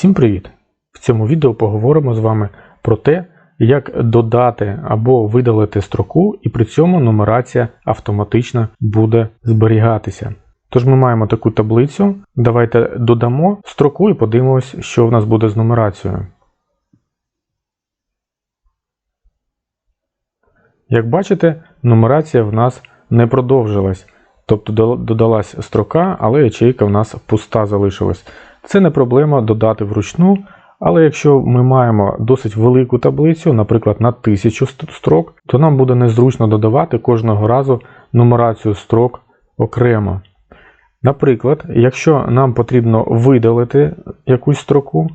Всім привіт! В цьому відео поговоримо з вами про те, як додати або видалити строку, і при цьому нумерація автоматично буде зберігатися. Тож ми маємо таку таблицю. Давайте додамо строку і подивимось, що в нас буде з нумерацією. Як бачите, нумерація в нас не продовжилась. Тобто додалась строка, але ячейка в нас пуста залишилась. Це не проблема додати вручну, але якщо ми маємо досить велику таблицю, наприклад, на 1000 строк, то нам буде незручно додавати кожного разу нумерацію строк окремо. Наприклад, якщо нам потрібно видалити якусь строку,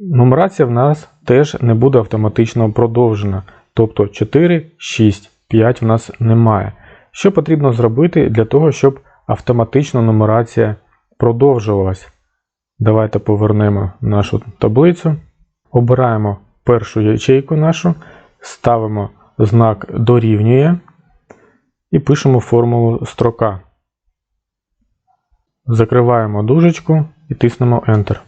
нумерація в нас теж не буде автоматично продовжена. Тобто 4, 6, 5 в нас немає. Що потрібно зробити для того, щоб автоматично нумерація продовжувалась? Давайте повернемо нашу таблицю, обираємо першу ячейку нашу, ставимо знак дорівнює і пишемо формулу строка. Закриваємо дужечку і тиснемо Enter.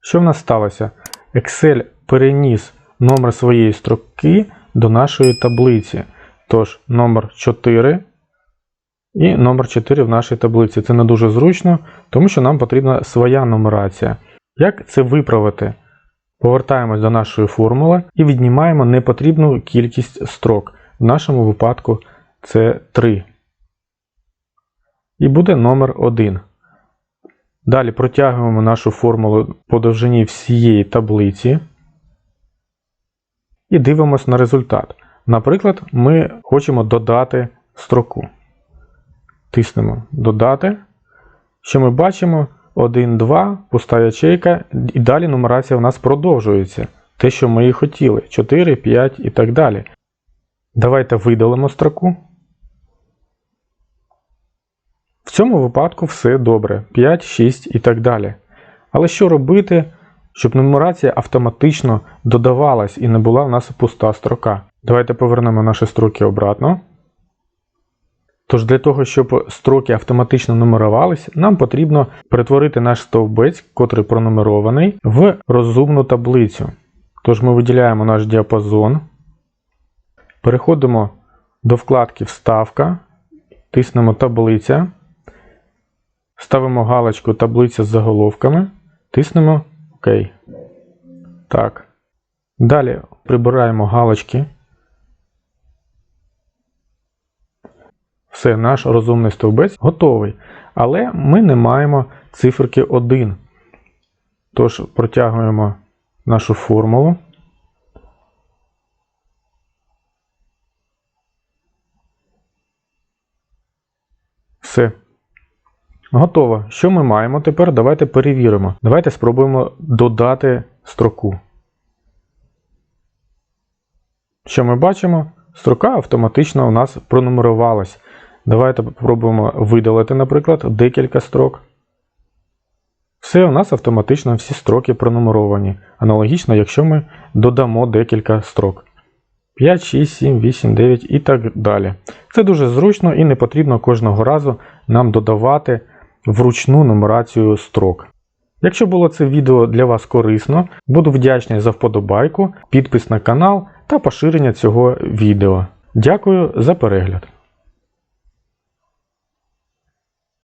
Що в нас сталося? Excel переніс номер своєї строки до нашої таблиці. Тож, номер 4 і номер 4 в нашій таблиці. Це не дуже зручно, тому що нам потрібна своя нумерація. Як це виправити? Повертаємось до нашої формули і віднімаємо непотрібну кількість строк. В нашому випадку це 3. І буде номер 1. Далі протягуємо нашу формулу по довжині всієї таблиці і дивимося на результат. Наприклад, ми хочемо додати строку. Тиснемо Додати. Що ми бачимо? 1, 2, пуста ячейка, і далі нумерація у нас продовжується. Те, що ми і хотіли. 4, 5 і так далі. Давайте видалимо строку. В цьому випадку все добре. 5, 6 і так далі. Але що робити, щоб нумерація автоматично додавалась і не була в нас пуста строка? Давайте повернемо наші строки обратно. Тож для того, щоб строки автоматично нумерувались, нам потрібно перетворити наш стовбець, котрий пронумерований, в розумну таблицю. Тож ми виділяємо наш діапазон, переходимо до вкладки Вставка, тиснемо таблиця, ставимо галочку Таблиця з заголовками, тиснемо ОК. Так. Далі прибираємо галочки. Все, наш розумний стовбець готовий. Але ми не маємо циферки 1. Тож протягуємо нашу формулу. Все. Готово. Що ми маємо тепер? Давайте перевіримо. Давайте спробуємо додати строку. Що ми бачимо? Строка автоматично у нас пронумерувалась. Давайте спробуємо видалити, наприклад, декілька строк. Все, у нас автоматично всі строки пронумеровані. Аналогічно, якщо ми додамо декілька строк. 5, 6, 7, 8, 9 і так далі. Це дуже зручно і не потрібно кожного разу нам додавати вручну нумерацію строк. Якщо було це відео для вас корисно, буду вдячний за вподобайку, підпис на канал та поширення цього відео. Дякую за перегляд!